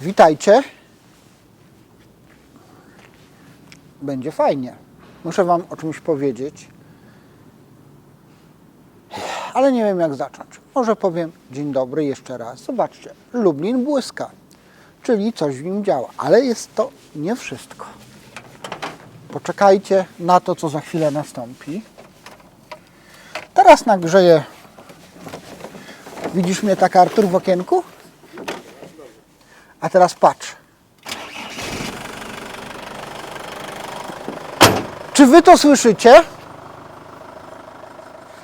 Witajcie. Będzie fajnie. Muszę Wam o czymś powiedzieć, ale nie wiem jak zacząć. Może powiem dzień dobry jeszcze raz. Zobaczcie, Lublin błyska, czyli coś w nim działa, ale jest to nie wszystko. Poczekajcie na to, co za chwilę nastąpi. Teraz nagrzeję. Widzisz mnie tak, Artur, w okienku? A teraz patrz. Czy wy to słyszycie?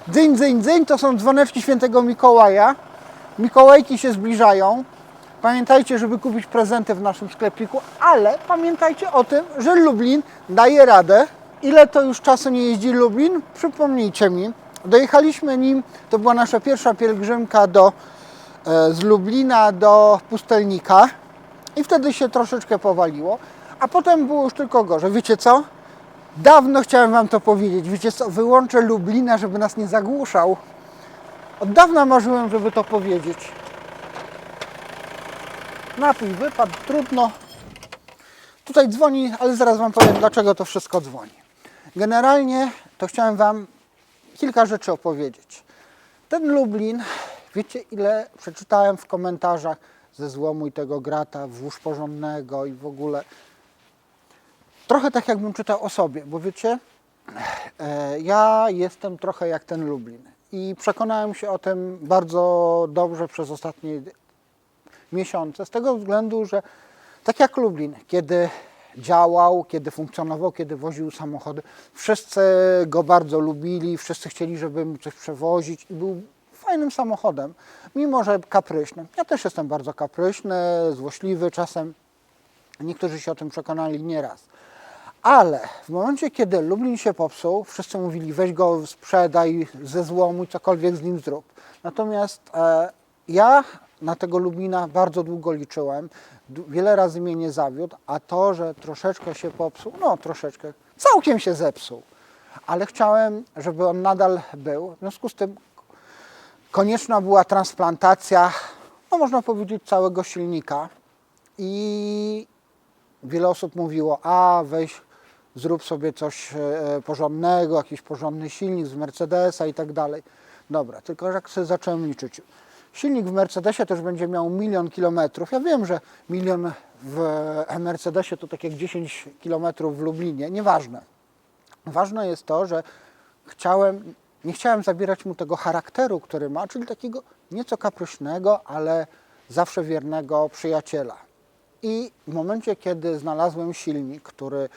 Dzyń, dzyń, dzyń to są dzwoneczki świętego Mikołaja. Mikołajki się zbliżają. Pamiętajcie, żeby kupić prezenty w naszym sklepiku, ale pamiętajcie o tym, że Lublin daje radę. Ile to już czasu nie jeździ Lublin? Przypomnijcie mi. Dojechaliśmy nim, to była nasza pierwsza pielgrzymka do, e, z Lublina do Pustelnika i wtedy się troszeczkę powaliło, a potem było już tylko gorzej. Wiecie co? Dawno chciałem Wam to powiedzieć. Wiecie co? Wyłączę Lublina, żeby nas nie zagłuszał. Od dawna marzyłem, żeby to powiedzieć. Napój wypadł, trudno. Tutaj dzwoni, ale zaraz Wam powiem, dlaczego to wszystko dzwoni. Generalnie to chciałem Wam kilka rzeczy opowiedzieć. Ten Lublin, wiecie ile przeczytałem w komentarzach ze złomu i tego grata, włóż porządnego i w ogóle. Trochę tak jakbym czytał o sobie, bo wiecie, e, ja jestem trochę jak ten Lublin i przekonałem się o tym bardzo dobrze przez ostatnie miesiące, z tego względu, że tak jak Lublin, kiedy działał, kiedy funkcjonował, kiedy woził samochody, wszyscy go bardzo lubili, wszyscy chcieli, żeby mu coś przewozić i był fajnym samochodem, mimo że kapryśnym. Ja też jestem bardzo kapryśny, złośliwy czasem. Niektórzy się o tym przekonali nieraz. Ale w momencie, kiedy Lublin się popsuł, wszyscy mówili weź go, sprzedaj ze złomu, cokolwiek z nim zrób. Natomiast e, ja na tego Lublina bardzo długo liczyłem, wiele razy mnie nie zawiódł, a to, że troszeczkę się popsuł, no troszeczkę, całkiem się zepsuł. Ale chciałem, żeby on nadal był. W związku z tym konieczna była transplantacja, no można powiedzieć, całego silnika. I wiele osób mówiło, a weź zrób sobie coś e, porządnego, jakiś porządny silnik z Mercedesa i tak dalej. Dobra, tylko jak sobie zacząłem liczyć. Silnik w Mercedesie też będzie miał milion kilometrów. Ja wiem, że milion w Mercedesie to tak jak 10 kilometrów w Lublinie, nieważne. Ważne jest to, że chciałem, nie chciałem zabierać mu tego charakteru, który ma, czyli takiego nieco kapryśnego, ale zawsze wiernego przyjaciela. I w momencie, kiedy znalazłem silnik, który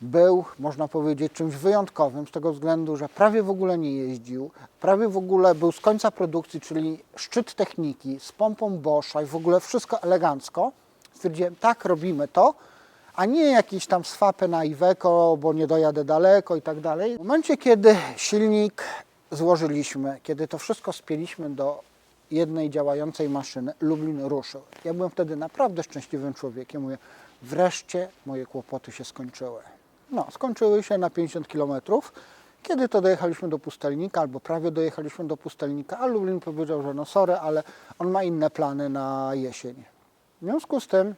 był, można powiedzieć, czymś wyjątkowym z tego względu, że prawie w ogóle nie jeździł, prawie w ogóle był z końca produkcji, czyli szczyt techniki, z pompą Boscha i w ogóle wszystko elegancko. Stwierdziłem, tak, robimy to, a nie jakieś tam swapy na Iveco, bo nie dojadę daleko i tak dalej. W momencie, kiedy silnik złożyliśmy, kiedy to wszystko spieliśmy do jednej działającej maszyny, Lublin ruszył. Ja byłem wtedy naprawdę szczęśliwym człowiekiem. Mówię, wreszcie moje kłopoty się skończyły. No, skończyły się na 50 km. Kiedy to dojechaliśmy do pustelnika, albo prawie dojechaliśmy do pustelnika, a Lublin powiedział, że no sorry, ale on ma inne plany na jesień. W związku z tym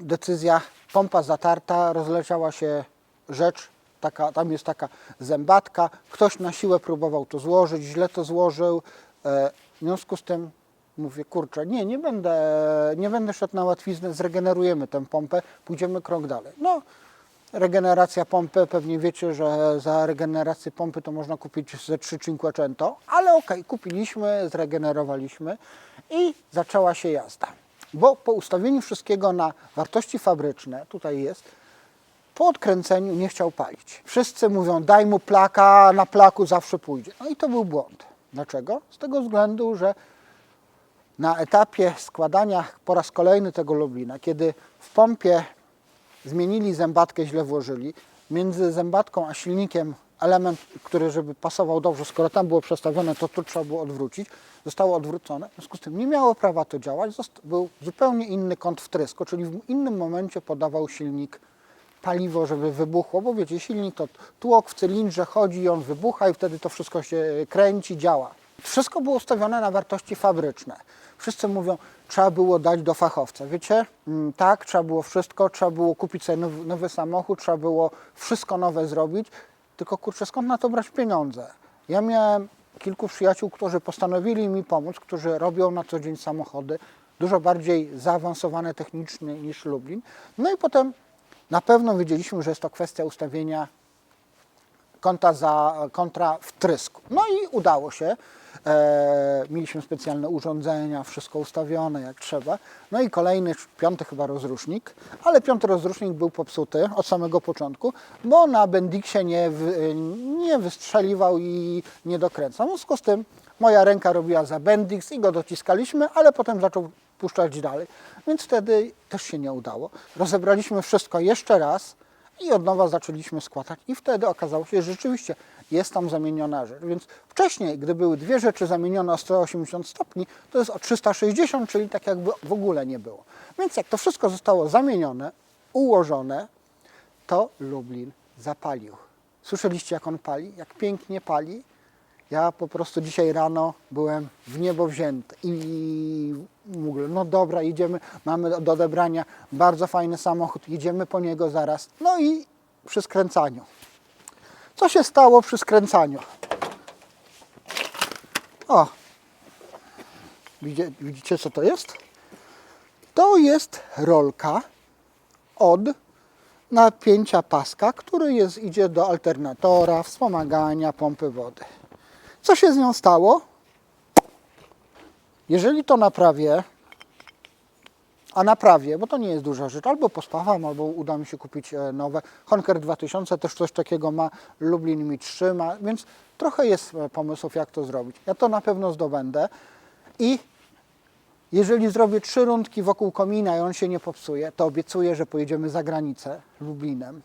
decyzja, pompa zatarta, rozleciała się rzecz, taka, tam jest taka zębatka, ktoś na siłę próbował to złożyć, źle to złożył, e, w związku z tym mówię, kurczę, nie, nie będę, nie będę szedł na łatwiznę, zregenerujemy tę pompę, pójdziemy krok dalej. No, regeneracja pompy, pewnie wiecie, że za regenerację pompy to można kupić ze 3 Cinquecento, ale okej, kupiliśmy, zregenerowaliśmy i zaczęła się jazda. Bo po ustawieniu wszystkiego na wartości fabryczne, tutaj jest, po odkręceniu nie chciał palić. Wszyscy mówią, daj mu plaka, na plaku zawsze pójdzie. No i to był błąd. Dlaczego? Z tego względu, że na etapie składania po raz kolejny tego Lublina, kiedy w pompie zmienili zębatkę, źle włożyli, między zębatką a silnikiem element, który żeby pasował dobrze, skoro tam było przestawione, to tu trzeba było odwrócić, zostało odwrócone, w związku z tym nie miało prawa to działać, był zupełnie inny kąt wtrysku, czyli w innym momencie podawał silnik paliwo, żeby wybuchło, bo wiecie, silnik to tłok w cylindrze chodzi, on wybucha i wtedy to wszystko się kręci, działa. Wszystko było ustawione na wartości fabryczne. Wszyscy mówią, trzeba było dać do fachowca. Wiecie, Mm, tak, trzeba było wszystko, trzeba było kupić sobie nowy, nowy samochód, trzeba było wszystko nowe zrobić, tylko kurczę, skąd na to brać pieniądze? Ja miałem kilku przyjaciół, którzy postanowili mi pomóc, którzy robią na co dzień samochody, dużo bardziej zaawansowane technicznie niż Lublin. No i potem na pewno wiedzieliśmy, że jest to kwestia ustawienia konta za kontra wtrysku. No i udało się. E, mieliśmy specjalne urządzenia, wszystko ustawione jak trzeba. No i kolejny, piąty chyba rozrusznik, ale piąty rozrusznik był popsuty od samego początku, bo na Bendixie nie, nie wystrzeliwał i nie dokręcał. W związku z tym moja ręka robiła za Bendix i go dociskaliśmy, ale potem zaczął puszczać dalej. Więc wtedy też się nie udało. Rozebraliśmy wszystko jeszcze raz i od nowa zaczęliśmy składać i wtedy okazało się, że rzeczywiście jest tam zamieniona rzecz. Więc wcześniej, gdy były dwie rzeczy zamienione o 180 stopni, to jest o 360, czyli tak jakby w ogóle nie było. Więc jak to wszystko zostało zamienione, ułożone, to Lublin zapalił. Słyszeliście jak on pali? Jak pięknie pali? Ja po prostu dzisiaj rano byłem w niebo wzięty i mówię, no dobra, idziemy, mamy do odebrania bardzo fajny samochód, jedziemy po niego zaraz. No i przy skręcaniu. Co się stało przy skręcaniu? O, widzicie, widzicie co to jest? To jest rolka od napięcia paska, który jest, idzie do alternatora, wspomagania, pompy wody. Co się z nią stało? Jeżeli to naprawię, a naprawię, bo to nie jest duża rzecz, albo pospawam, albo uda mi się kupić e, nowe. Honker 2000 też coś takiego ma, Lublin mi trzyma, więc trochę jest e, pomysłów, jak to zrobić. Ja to na pewno zdobędę i jeżeli zrobię trzy rundki wokół komina i on się nie popsuje, to obiecuję, że pojedziemy za granicę Lublinem.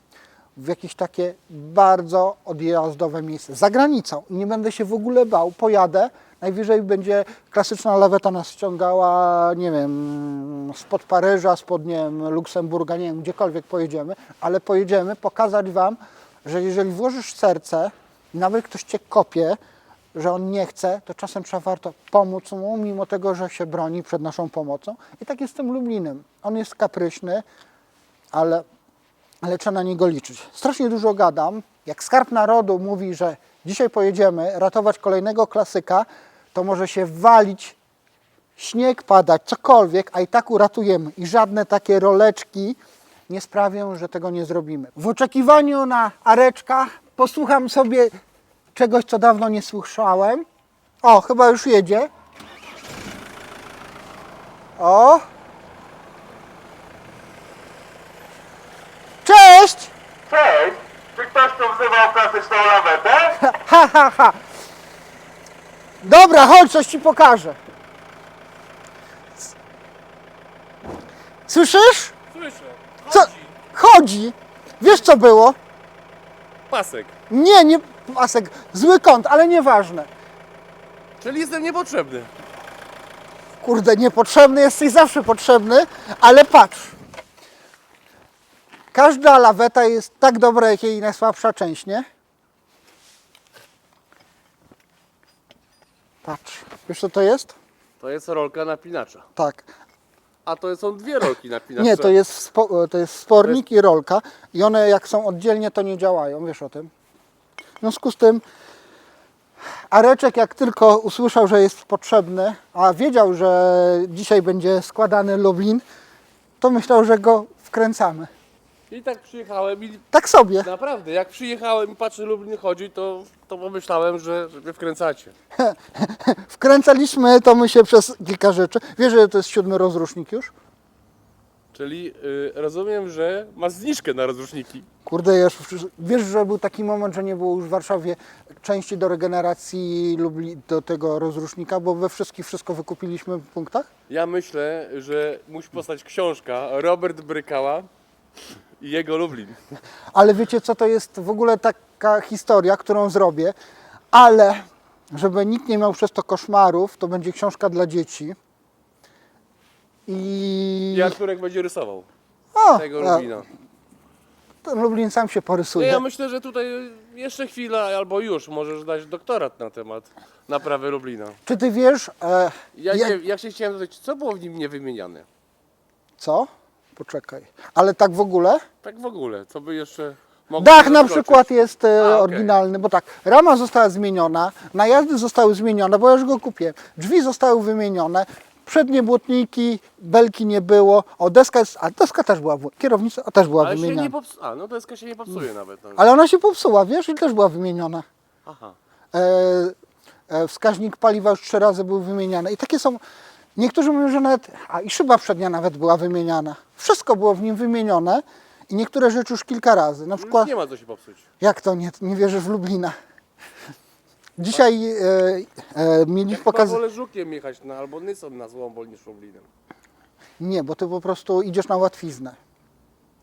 W jakieś takie bardzo odjazdowe miejsce. Za granicą. I nie będę się w ogóle bał. Pojadę. Najwyżej będzie klasyczna laweta nas ściągała, nie wiem, spod Paryża, spod, nie wiem, Luksemburga, nie wiem, gdziekolwiek pojedziemy, ale pojedziemy pokazać Wam, że jeżeli włożysz serce, i nawet ktoś Cię kopie, że on nie chce, to czasem trzeba warto pomóc mu, mimo tego, że się broni przed naszą pomocą. I tak jest z tym Lublinem. On jest kapryśny, ale, ale trzeba na niego liczyć. Strasznie dużo gadam. Jak Skarb Narodu mówi, że dzisiaj pojedziemy ratować kolejnego klasyka, to może się walić, śnieg padać, cokolwiek, a i tak uratujemy. I żadne takie roleczki nie sprawią, że tego nie zrobimy. W oczekiwaniu na Areczka posłucham sobie czegoś, co dawno nie słyszałem. O, chyba już jedzie. O! Cześć! Cześć! Ktoś tu wzywał klasyczną lawetę? Ha, ha, ha! Dobra, chodź, coś ci pokażę. Słyszysz? Słyszę. Co? Chodzi. Wiesz co było? Pasek. Nie, nie pasek. Zły kąt, ale nieważne. Czyli jestem niepotrzebny. Kurde, niepotrzebny jesteś zawsze potrzebny, ale patrz. Każda laweta jest tak dobra, jak jej najsłabsza część, nie? Patrz. Wiesz co to jest? To jest rolka napinacza. Tak. A to są dwie rolki napinacza. Nie, to jest, spo, to jest spornik i rolka i one jak są oddzielnie to nie działają, wiesz o tym. W związku z tym Areczek jak tylko usłyszał, że jest potrzebny, a wiedział, że dzisiaj będzie składany Lublin, to myślał, że go wkręcamy. I tak przyjechałem i Tak sobie. naprawdę, jak przyjechałem i patrzę Lublin chodzi, to, to pomyślałem, że, że mnie wkręcacie. Wkręcaliśmy to my się przez kilka rzeczy. Wiesz, że to jest siódmy rozrusznik już? Czyli y, rozumiem, że ma zniżkę na rozruszniki. Kurde, już, wiesz, że był taki moment, że nie było już w Warszawie części do regeneracji lub do tego rozrusznika, bo we wszystkich wszystko wykupiliśmy w punktach? Ja myślę, że musi powstać książka Robert Brykała i jego Lublin. Ale wiecie co, to jest w ogóle taka historia, którą zrobię, ale żeby nikt nie miał przez to koszmarów, to będzie książka dla dzieci. I... I Arturek będzie rysował o, tego a, Lublina. ten Lublin sam się porysuje. ja myślę, że tutaj jeszcze chwila albo już możesz dać doktorat na temat naprawy Lublina. Czy ty wiesz, e, Ja, jak- się, ja się chciałem zapytać, co było w nim niewymieniane? co? Poczekaj. Ale tak w ogóle? Tak w ogóle, co by jeszcze mogło Dach na zaskoczyć? przykład jest e, okej. oryginalny, bo tak, rama została zmieniona, najazdy zostały zmienione, bo ja już go kupię. Drzwi zostały wymienione, przednie błotniki, belki nie było, o deska jest, a deska też była, w- kierownica a też była Ale się wymieniona. nie popsuje. A, no deska się nie popsuje nawet. No. Ale ona się popsuła, wiesz, i też była wymieniona. Aha. E, e, wskaźnik paliwa już trzy razy był wymieniany. I takie są. Niektórzy mówią, że nawet. A i szyba przednia nawet była wymieniana. Wszystko było w nim wymienione i niektóre rzeczy już kilka razy. Na przykład. nie ma co się popsuć. Jak to nie, nie wierzysz w Lublina? Dzisiaj e, e, mieli Ja chyba pokaz. wolę żukiem jechać na, albo nysą na Złombol niż Lublinem. Nie, bo ty po prostu idziesz na łatwiznę.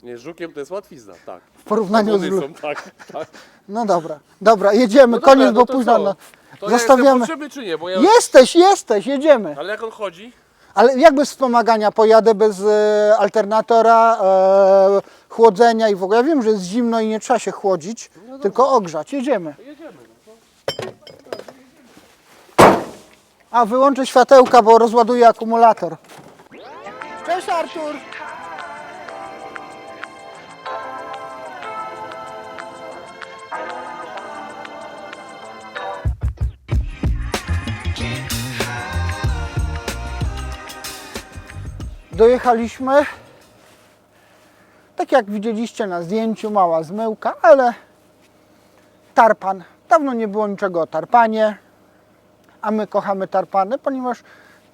Nie, żukiem to jest łatwizna, tak. W porównaniu z Lublinem. nysą, tak, tak. No dobra, dobra, jedziemy, No dobra, koniec, no bo to późno. co? No, To ja zostawiamy. jestem potrzebny czy nie? Bo ja... Jesteś, jesteś, jedziemy. Ale jak on chodzi? Ale jak bez wspomagania pojadę bez e, alternatora, e, chłodzenia i w ogóle? Ja wiem, że jest zimno i nie trzeba się chłodzić, tylko ogrzać. Jedziemy. To jedziemy. No. A, wyłączę światełka, bo rozładuję akumulator. Cześć Artur! Dojechaliśmy. Tak jak widzieliście na zdjęciu, mała zmyłka, ale tarpan. Dawno nie było niczego o tarpanie a my kochamy tarpany, ponieważ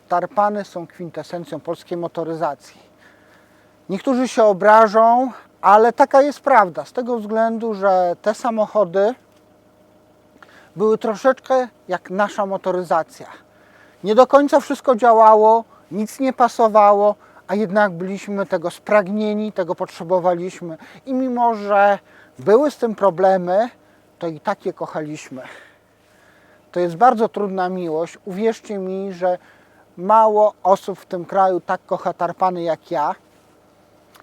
tarpany są kwintesencją polskiej motoryzacji. Niektórzy się obrażą, ale taka jest prawda, z tego względu, że te samochody były troszeczkę jak nasza motoryzacja. Nie do końca wszystko działało, nic nie pasowało, a jednak byliśmy tego spragnieni, tego potrzebowaliśmy. I mimo, że były z tym problemy, to i tak je kochaliśmy. To jest bardzo trudna miłość. Uwierzcie mi, że mało osób w tym kraju tak kocha tarpany jak ja.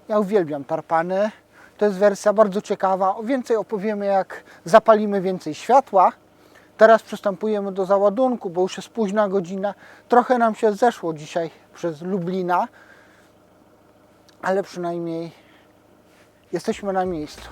Ja uwielbiam tarpany. To jest wersja bardzo ciekawa. O więcej opowiemy, jak zapalimy więcej światła. Teraz przystępujemy do załadunku, bo już jest późna godzina. Trochę nam się zeszło dzisiaj przez Lublina, ale przynajmniej jesteśmy na miejscu.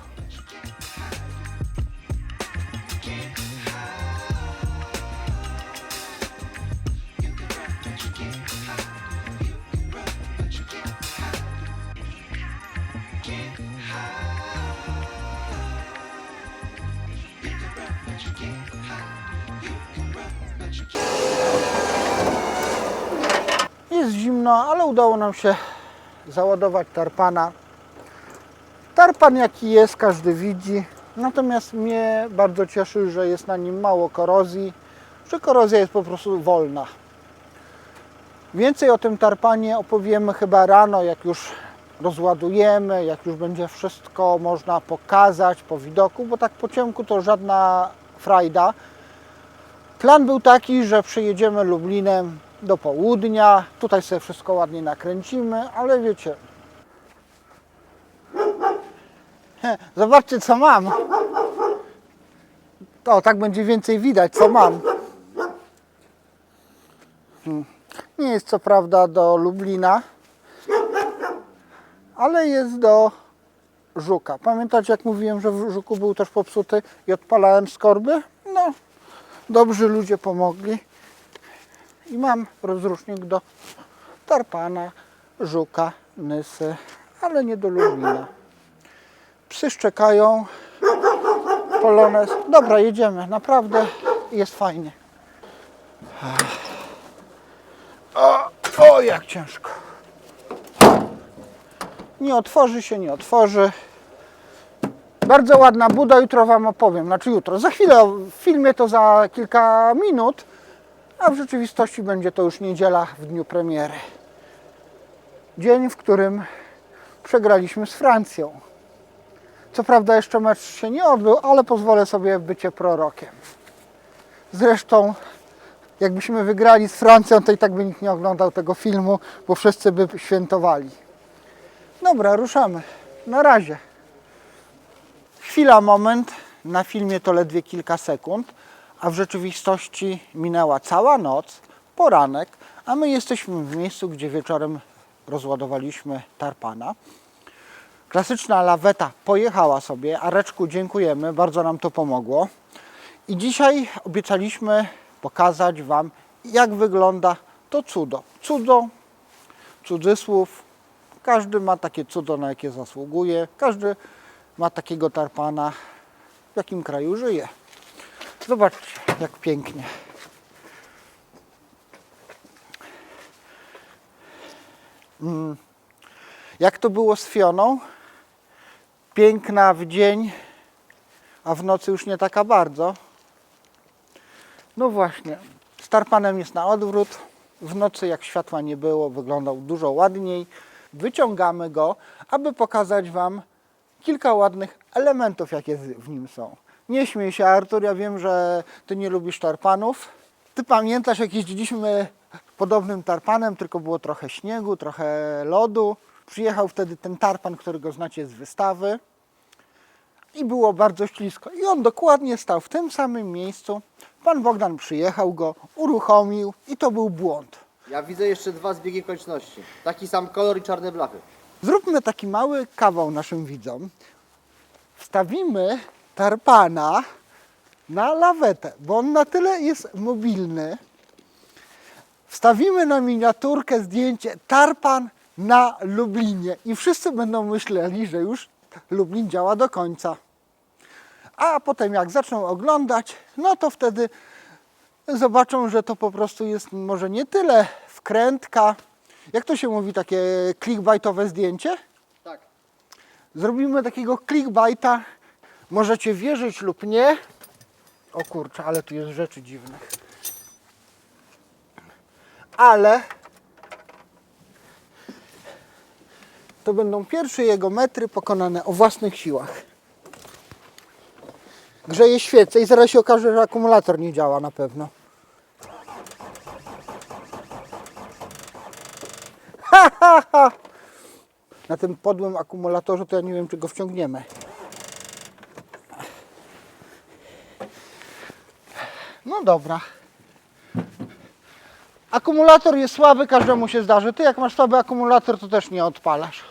Jest zimno, ale udało nam się załadować tarpana. Tarpan jaki jest, każdy widzi. Natomiast mnie bardzo cieszy, że jest na nim mało korozji, że korozja jest po prostu wolna. Więcej o tym tarpanie opowiemy chyba rano, jak już rozładujemy, jak już będzie wszystko można pokazać po widoku, bo tak po ciemku to żadna frajda. Plan był taki, że przyjedziemy Lublinem do południa. Tutaj sobie wszystko ładnie nakręcimy, ale wiecie. Zobaczcie, co mam. To tak będzie więcej widać, co mam. Hmm. Nie jest co prawda do Lublina, ale jest do Żuka. Pamiętacie, jak mówiłem, że w Żuku był też popsuty i odpalałem skorby? No, dobrzy ludzie pomogli. I mam rozrusznik do tarpana, żuka, nysy, ale nie do Lublina. Psy szczekają, polones. Dobra, jedziemy, naprawdę jest fajnie. O, o jak ciężko. Nie otworzy się, nie otworzy. Bardzo ładna buda, jutro Wam opowiem. Znaczy jutro, za chwilę, w filmie to za kilka minut, a w rzeczywistości będzie to już niedziela w dniu premiery. Dzień, w którym przegraliśmy z Francją. Co prawda jeszcze mecz się nie odbył, ale pozwolę sobie bycie prorokiem. Zresztą, jakbyśmy wygrali z Francją, to i tak by nikt nie oglądał tego filmu, bo wszyscy by świętowali. Dobra, ruszamy. Na razie. chwila, moment. Na filmie to ledwie kilka sekund, a w rzeczywistości minęła cała noc, poranek, a my jesteśmy w miejscu, gdzie wieczorem rozładowaliśmy tarpana. Klasyczna laweta pojechała sobie, Areczku dziękujemy, bardzo nam to pomogło. I dzisiaj obiecaliśmy pokazać Wam, jak wygląda to cudo. Cudo, cudzysłów, każdy ma takie cudo, na jakie zasługuje, każdy ma takiego tarpana, w jakim kraju żyje. Zobaczcie, jak pięknie. Mm. Jak to było z Fioną? Piękna w dzień, a w nocy już nie taka bardzo. No właśnie, z tarpanem jest na odwrót. W nocy, jak światła nie było, wyglądał dużo ładniej. Wyciągamy go, aby pokazać Wam kilka ładnych elementów, jakie w nim są. Nie śmiej się, Artur, ja wiem, że Ty nie lubisz tarpanów. Ty pamiętasz, jak jeździliśmy podobnym tarpanem, tylko było trochę śniegu, trochę lodu. Przyjechał wtedy ten tarpan, którego znacie z wystawy i było bardzo ślisko. I on dokładnie stał w tym samym miejscu. Pan Bogdan przyjechał go, uruchomił i to był błąd. Ja widzę jeszcze dwa zbiegi okoliczności. Taki sam kolor i czarne blachy. Zróbmy taki mały kawał naszym widzom. Wstawimy tarpana na lawetę, bo on na tyle jest mobilny. Wstawimy na miniaturkę zdjęcie tarpan na Lublinie i wszyscy będą myśleli, że już Lublin działa do końca. A potem jak zaczną oglądać, no to wtedy zobaczą, że to po prostu jest może nie tyle wkrętka, jak to się mówi, takie clickbaitowe zdjęcie? Tak. Zrobimy takiego clickbaita, możecie wierzyć lub nie. O kurczę, ale tu jest rzeczy dziwnych. Ale to będą pierwsze jego metry pokonane o własnych siłach. Grzeje świecę i zaraz się okaże, że akumulator nie działa na pewno. Ha, ha, ha. Na tym podłym akumulatorze to ja nie wiem, czy go wciągniemy. No dobra. Akumulator jest słaby, każdemu się zdarzy. Ty jak masz słaby akumulator, to też nie odpalasz.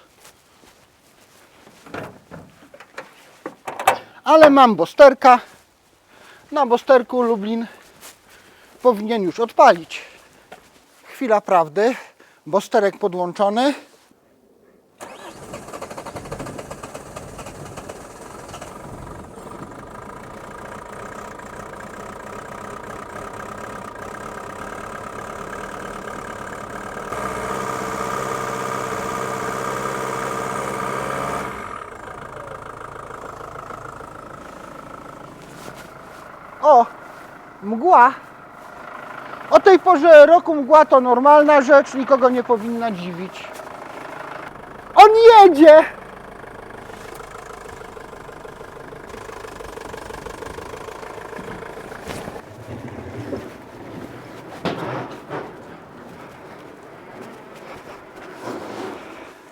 Ale mam bosterka. Na bosterku Lublin powinien już odpalić. Chwila prawdy. Bosterek podłączony. O, mgła. O tej porze roku mgła to normalna rzecz, nikogo nie powinna dziwić. On jedzie!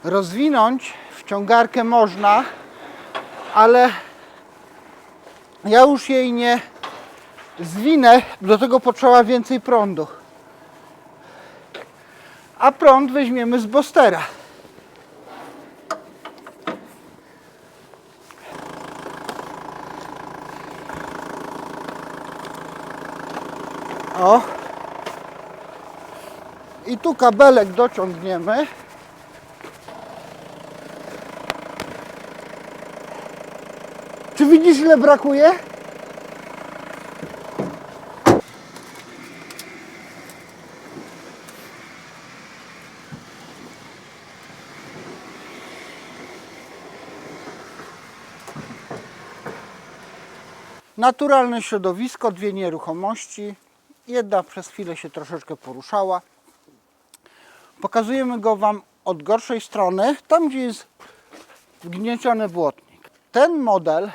Rozwinąć wciągarkę można, ale ja już jej nie zwinę, do tego potrzeba więcej prądu. A prąd weźmiemy z Bostera. O. I tu kabelek dociągniemy. Czy widzisz ile brakuje? Naturalne środowisko, dwie nieruchomości. Jedna przez chwilę się troszeczkę poruszała. Pokazujemy go Wam od gorszej strony, tam gdzie jest wgnieciony błotnik. Ten model,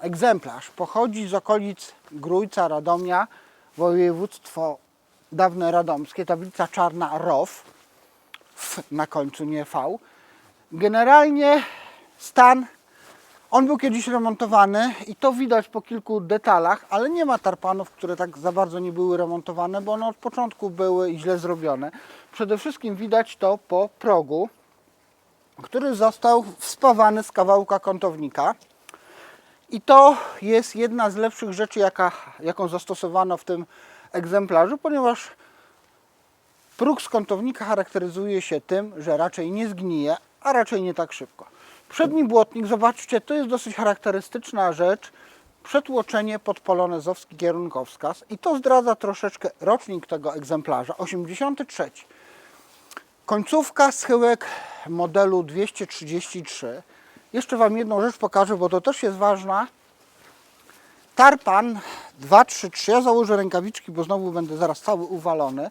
egzemplarz, pochodzi z okolic Grójca, Radomia, województwo dawne radomskie, tablica czarna ROW, na końcu, nie V. Generalnie stan On był kiedyś remontowany i to widać po kilku detalach, ale nie ma tarpanów, które tak za bardzo nie były remontowane, bo one od początku były źle zrobione. Przede wszystkim widać to po progu, który został wspawany z kawałka kątownika. I to jest jedna z lepszych rzeczy, jaka, jaką zastosowano w tym egzemplarzu, ponieważ próg z kątownika charakteryzuje się tym, że raczej nie zgnije, a raczej nie tak szybko. Przedni błotnik, zobaczcie, to jest dosyć charakterystyczna rzecz. Przetłoczenie pod polonezowski kierunkowskaz i to zdradza troszeczkę rocznik tego egzemplarza, 83. Końcówka schyłek modelu 233. Jeszcze Wam jedną rzecz pokażę, bo to też jest ważna. Tarpan 233. Ja założę rękawiczki, bo znowu będę zaraz cały uwalony.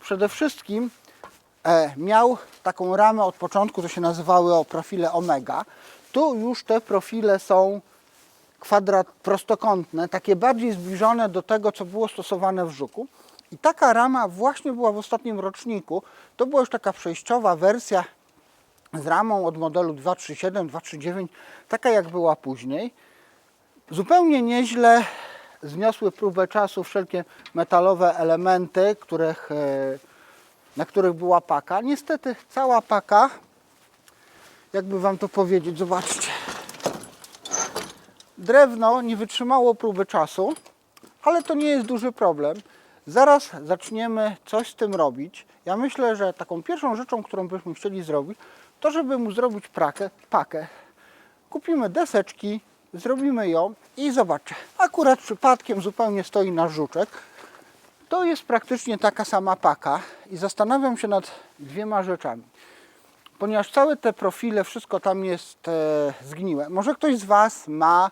Przede wszystkim miał taką ramę od początku, to się nazywały o profile omega. Tu już te profile są kwadrat prostokątne, takie bardziej zbliżone do tego, co było stosowane w Żuku. I taka rama właśnie była w ostatnim roczniku. To była już taka przejściowa wersja z ramą od modelu 237, 239, taka jak była później. Zupełnie nieźle zniosły próbę czasu wszelkie metalowe elementy, których, e, na których była paka. Niestety cała paka, jakby Wam to powiedzieć, zobaczcie. Drewno nie wytrzymało próby czasu, ale to nie jest duży problem. Zaraz zaczniemy coś z tym robić. Ja myślę, że taką pierwszą rzeczą, którą byśmy chcieli zrobić, to żeby mu zrobić prakę, pakę. Kupimy deseczki, zrobimy ją i zobaczcie, akurat przypadkiem zupełnie stoi nasz żuczek. To jest praktycznie taka sama paka i zastanawiam się nad dwiema rzeczami. Ponieważ całe te profile, wszystko tam jest e, zgniłe. Może ktoś z Was ma,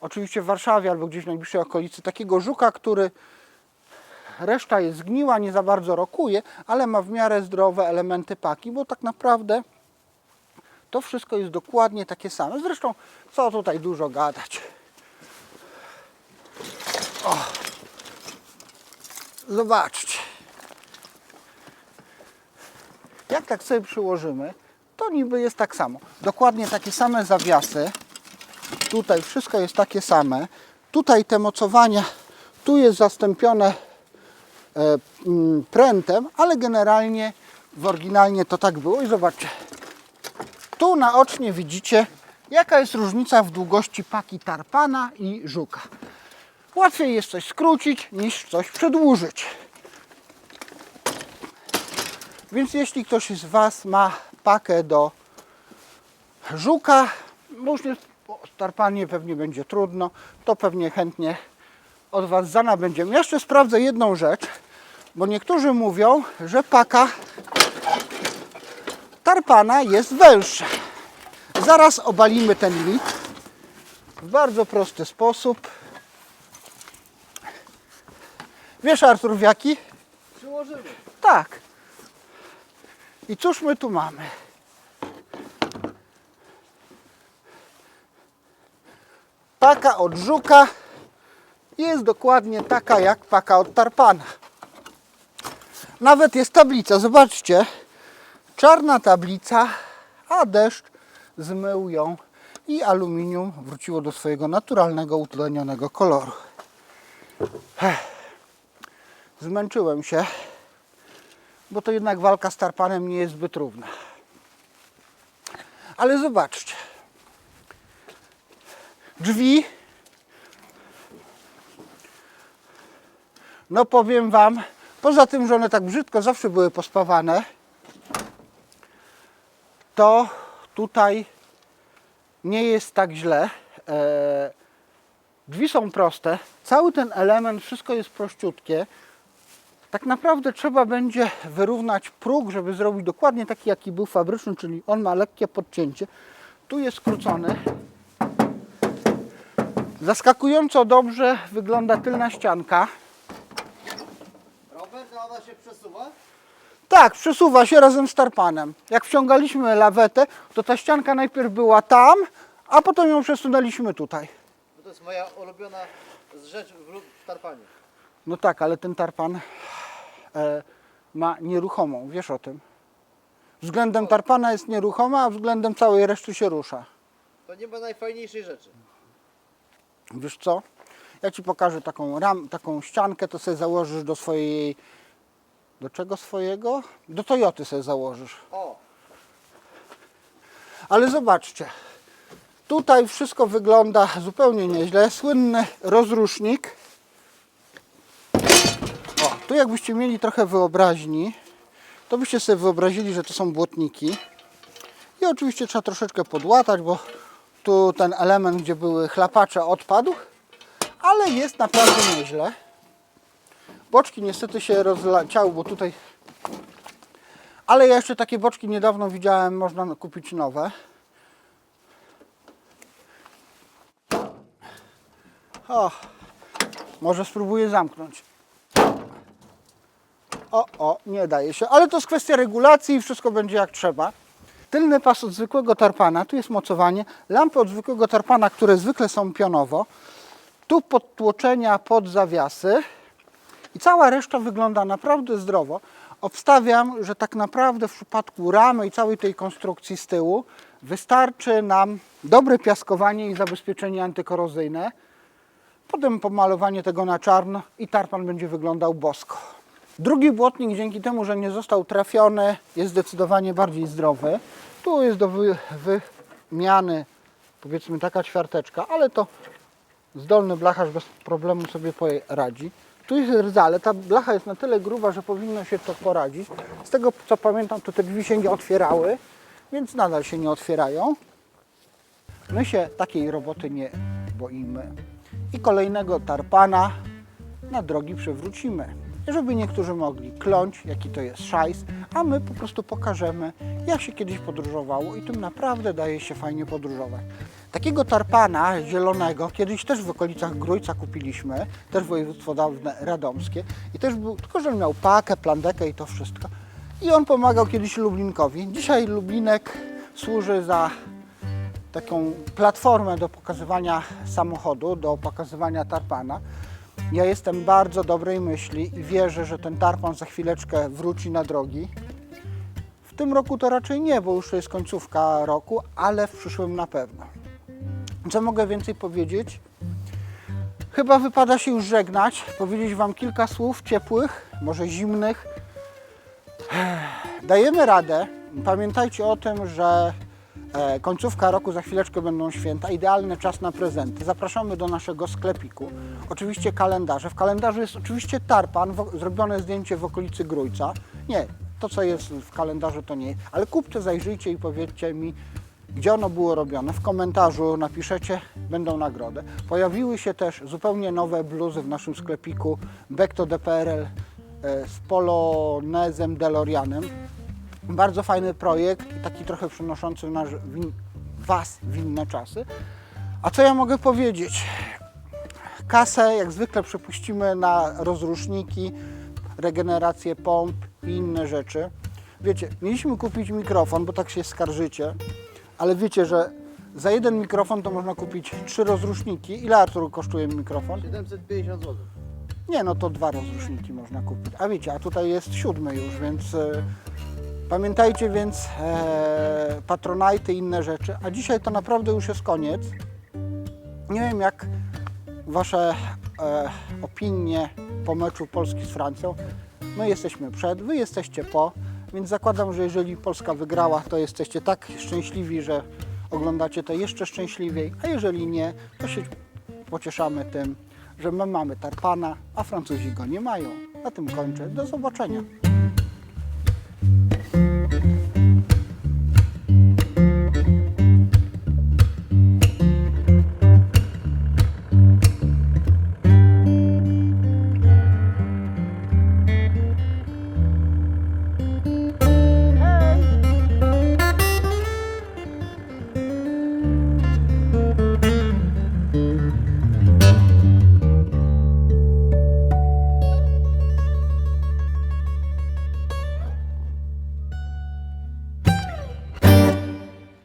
oczywiście w Warszawie albo gdzieś w najbliższej okolicy, takiego żuka, który reszta jest zgniła, nie za bardzo rokuje, ale ma w miarę zdrowe elementy paki, bo tak naprawdę to wszystko jest dokładnie takie same. Zresztą, co tutaj dużo gadać. O. Zobaczcie. Jak tak sobie przyłożymy, to niby jest tak samo. Dokładnie takie same zawiasy. Tutaj wszystko jest takie same. Tutaj te mocowania, tu jest zastąpione e, mm, prętem, ale generalnie w oryginalnie to tak było i zobaczcie. Tu naocznie widzicie, jaka jest różnica w długości paki tarpana i żuka. Łatwiej jest coś skrócić niż coś przedłużyć. Więc jeśli ktoś z Was ma pakę do żuka, bo już nie, o, tarpanie pewnie będzie trudno, to pewnie chętnie od Was zanabędziemy. Jeszcze sprawdzę jedną rzecz, bo niektórzy mówią, że paka tarpana jest węższa. Zaraz obalimy ten mit w bardzo prosty sposób. Wiesz Artur w jaki? Przyłożymy. Tak. I cóż my tu mamy? Paka od żuka jest dokładnie taka jak paka od tarpana. Nawet jest tablica, zobaczcie. Czarna tablica, a deszcz zmył ją i aluminium wróciło do swojego naturalnego, utlenionego koloru. Ech. Zmęczyłem się bo to jednak walka z tarpanem nie jest zbyt równa. Ale zobaczcie. Drzwi. No powiem Wam, poza tym, że one tak brzydko zawsze były pospawane, to tutaj nie jest tak źle. E, drzwi są proste, cały ten element, wszystko jest prościutkie. Tak naprawdę trzeba będzie wyrównać próg, żeby zrobić dokładnie taki, jaki był fabryczny, czyli on ma lekkie podcięcie. Tu jest skrócony. Zaskakująco dobrze wygląda tylna ścianka. Robert, ona się przesuwa? Tak, przesuwa się razem z tarpanem. Jak wciągaliśmy lawetę, to ta ścianka najpierw była tam, a potem ją przesunęliśmy tutaj. To jest moja ulubiona rzecz w tarpanie. No tak, ale ten tarpan e, ma nieruchomą, wiesz o tym. Względem tarpana jest nieruchoma, a względem całej reszty się rusza. To nie ma najfajniejszej rzeczy. Wiesz co? Ja ci pokażę taką ram, taką ściankę, to sobie założysz do swojej. Do czego swojego? Do Toyoty sobie założysz. O, Ale zobaczcie, tutaj wszystko wygląda zupełnie nieźle. Słynny rozrusznik. Tu jakbyście mieli trochę wyobraźni, to byście sobie wyobrazili, że to są błotniki. I oczywiście trzeba troszeczkę podłatać, bo tu ten element, gdzie były chlapacze, odpadł. Ale jest naprawdę nieźle. Boczki niestety się rozleciały, bo tutaj ale ja jeszcze takie boczki niedawno widziałem, można kupić nowe. O, może spróbuję zamknąć. O, o, nie daje się, ale to jest kwestia regulacji i wszystko będzie jak trzeba. Tylny pas od zwykłego tarpana, tu jest mocowanie, lampy od zwykłego tarpana, które zwykle są pionowo, tu podtłoczenia pod zawiasy, i cała reszta wygląda naprawdę zdrowo. Obstawiam, że tak naprawdę w przypadku ramy i całej tej konstrukcji z tyłu wystarczy nam dobre piaskowanie i zabezpieczenie antykorozyjne. Potem pomalowanie tego na czarno i tarpan będzie wyglądał bosko. Drugi błotnik dzięki temu, że nie został trafiony jest zdecydowanie bardziej zdrowy. Tu jest do wy- wymiany powiedzmy taka ćwiarteczka, ale to zdolny blacharz bez problemu sobie poradzi. Tu jest rdza, ale ta blacha jest na tyle gruba, że powinno się to poradzić. Z tego co pamiętam, to te drzwi się nie otwierały, więc nadal się nie otwierają. My się takiej roboty nie boimy. I kolejnego tarpana na drogi przywrócimy. Żeby niektórzy mogli kląć, jaki to jest szajs, a my po prostu pokażemy, jak się kiedyś podróżowało i tym naprawdę daje się fajnie podróżować. Takiego tarpana zielonego kiedyś też w okolicach Grójca kupiliśmy, też województwo dawne radomskie i też był, tylko że miał pakę, plandekę i to wszystko. I on pomagał kiedyś Lublinkowi. Dzisiaj Lublinek służy za taką platformę do pokazywania samochodu, do pokazywania tarpana. Ja jestem bardzo dobrej myśli i wierzę, że ten tarpan za chwileczkę wróci na drogi. W tym roku to raczej nie, bo już to jest końcówka roku, ale w przyszłym na pewno. Co mogę więcej powiedzieć? Chyba wypada się już żegnać, powiedzieć Wam kilka słów ciepłych, może zimnych. Dajemy radę. Pamiętajcie o tym, że końcówka roku, za chwileczkę będą święta. Idealny czas na prezenty. Zapraszamy do naszego sklepiku. Oczywiście kalendarze. W kalendarzu jest oczywiście tarpan, zrobione zdjęcie w okolicy Grójca. Nie, to co jest w kalendarzu to nie. Ale kupcie, zajrzyjcie i powiedzcie mi, gdzie ono było robione. W komentarzu napiszecie, będą nagrody. Pojawiły się też zupełnie nowe bluzy w naszym sklepiku Back to the PRL e, z polonezem DeLoreanem. Bardzo fajny projekt taki trochę przynoszący nasz, win, Was w inne czasy. A co ja mogę powiedzieć? Kasę jak zwykle przepuścimy na rozruszniki, regenerację pomp i inne rzeczy. Wiecie, mieliśmy kupić mikrofon, bo tak się skarżycie, ale wiecie, że za jeden mikrofon to można kupić trzy rozruszniki. Ile Artur kosztuje mikrofon? 750 zł. Nie, no to dwa rozruszniki można kupić. A wiecie, a tutaj jest siódmy już, więc e, pamiętajcie więc e, Patronite i inne rzeczy. A dzisiaj to naprawdę już jest koniec. Nie wiem jak Wasze e, opinie po meczu Polski z Francją. My jesteśmy przed, Wy jesteście po, więc zakładam, że jeżeli Polska wygrała, to jesteście tak szczęśliwi, że oglądacie to jeszcze szczęśliwiej, a jeżeli nie, to się pocieszamy tym, że my mamy tarpana, a Francuzi go nie mają. Na tym kończę. Do zobaczenia.